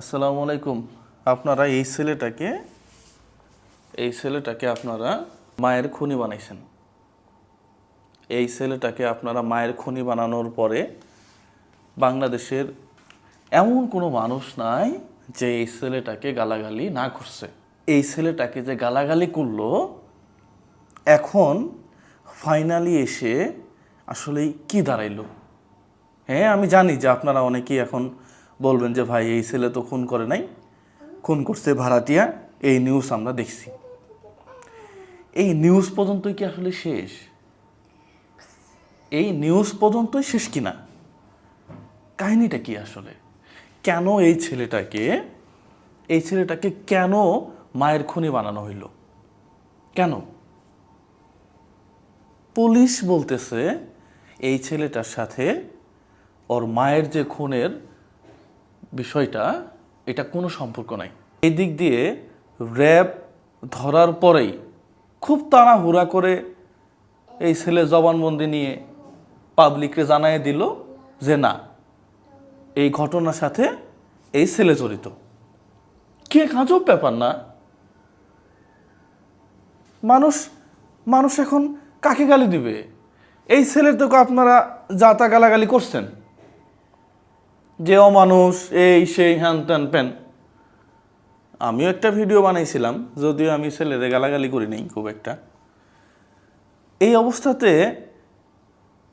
আসসালামু আলাইকুম। আপনারা এই ছেলেটাকে এই ছেলেটাকে আপনারা মায়ের খুনি বানাইছেন। এই ছেলেটাকে আপনারা মায়ের খুনি বানানোর পরে বাংলাদেশের এমন কোনো মানুষ নাই যে এই ছেলেটাকে গালাগালি না করছে। এই ছেলেটাকে যে গালাগালি করল, এখন ফাইনালি এসে আসলে কি দাঁড়াইলো? হ্যাঁ আমি জানি যে আপনারা অনেকেই এখন বলবেন যে, ভাই, এই ছেলে তো খুন করে নাই। খুন করছে ভাড়াটিয়া। এই নিউজ আমরা দেখছি। এই নিউজ পর্যন্তই কি আসলে শেষ? এই নিউজ পর্যন্তই শেষ কিনা কাহিনীটা কি আসলে? কেন এই ছেলেটাকে এই ছেলেটাকে কেন মায়ের খুনি বানানো হইল? কেন? পুলিশ বলতেছে, এই ছেলেটার সাথে ওর মায়ের যে খুনের বিষয়টা, এটা কোনো সম্পর্ক নাই। এই দিক দিয়ে র্যাব ধরার পরেই খুব তাড়াহুড়া করে এই ছেলে জবানবন্দি নিয়ে পাবলিককে জানাই দিল যে, না, এই ঘটনার সাথে এই ছেলে জড়িত। কে কাজব ব্যাপার না? মানুষ মানুষ এখন কাকে গালি দিবে? এই ছেলের তো আপনারা যাতা গালাগালি করছেন। যে অমানুষ এই, সেই, হ্যান ত্যান, প্যান। আমিও একটা ভিডিও বানাইছিলাম, যদিও আমি ছেলেদের গালাগালি করি নাই খুব একটা। এই অবস্থাতে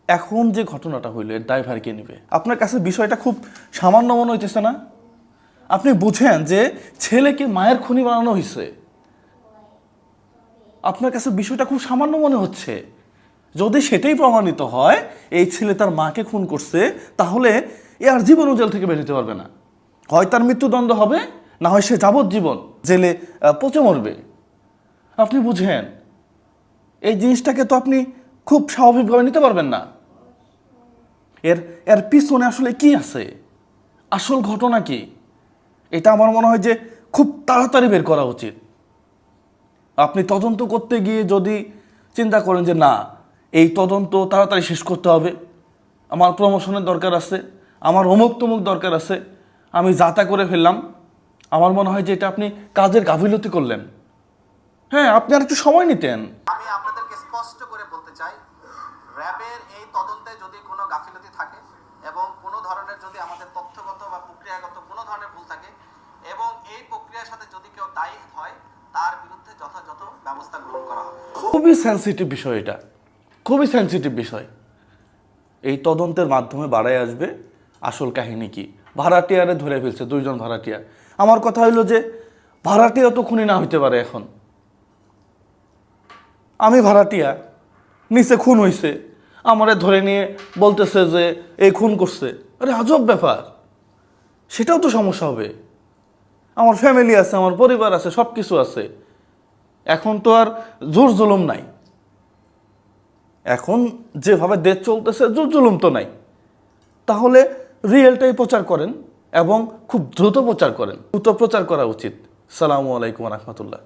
এখন যে ঘটনাটা হইল, এর ড্রাইভার কে নিবে? আপনার কাছে বিষয়টা খুব সামান্য মনে হইতেছে না? আপনি বুঝেন যে ছেলেকে মায়ের খুনি বানানো হয়েছে আপনার কাছে বিষয়টা খুব সামান্য মনে হচ্ছে। যদি সেটাই প্রমাণিত হয়, এই ছেলে তার মাকে খুন করছে, তাহলে এ আর জীবনও জেল থেকে বেরোতে পারবে না। হয় তার মৃত্যুদণ্ড হবে, না হয় সে যাবজ্জীবন জেলে পচে মরবে। আপনি বুঝেন, এই জিনিসটাকে তো আপনি খুব স্বাভাবিকভাবে নিতে পারবেন না। এর এর পিছনে আসলে কি আছে? আসল ঘটনা কি? এটা আমার মনে হয় যে খুব তাড়াতাড়ি বের করা উচিত। আপনি তদন্ত করতে গিয়ে যদি চিন্তা করেন যে না, এই তদন্ত তাড়াতাড়ি শেষ করতে হবে, আমার প্রমোশনের দরকার আছে আমার অমুক তমুক দরকার আছে আমি যাতা করে ফেললাম। আমার মনে হয় যে এটা আপনি কাজের গাফিলতি করলেন। হ্যাঁ আপনি আর একটু সময় নিতেন। আমি আপনাদেরকে স্পষ্ট করে বলতে চাই র্যাবের এই তদন্তে যদি কোনো গাফিলতি থাকে এবং কোনো ধরনের যদি আমাদের তথ্যগত বা প্রক্রিয়াগত কোনো ধরনের ভুল থাকে এবং এই প্রক্রিয়ার সাথে যদি কেউ দায়ী হয় তার বিরুদ্ধে যথাযথ ব্যবস্থা গ্রহণ করা হবে। খুবই সেন্সিটিভ বিষয় এটা। খুবই সেন্সিটিভ বিষয়। এই তদন্তের মাধ্যমে বাড়াই আসবে। আসল কাহিনী কি? ভাড়াটিয়ারে ধরে ফেলছে, দুইজন ভাড়াটিয়া। আমার কথা হইল যে, ভাড়াটিয়া তো খুনি না হইতে পারে এখন। আমি ভাড়াটিয়া, নিচে খুন হইছে। আমারে ধরে নিয়ে বলতেছে যে, এই খুন করছে। আরে আজব ব্যাপার। সেটাও তো সমস্যা হবে। আমার ফ্যামিলি আছে, আমার পরিবার আছে সব কিছু আছে। এখন তো আর জোর জুলুম নাই। এখন যেভাবে দেশ চলতেছে, জোর জুলুম তো নাই। তাহলে রিয়েলটাই প্রচার করেন এবং খুব দ্রুত প্রচার করেন। দ্রুত প্রচার করা উচিত। সালামু আলাইকুম রহমতুল্লাহ।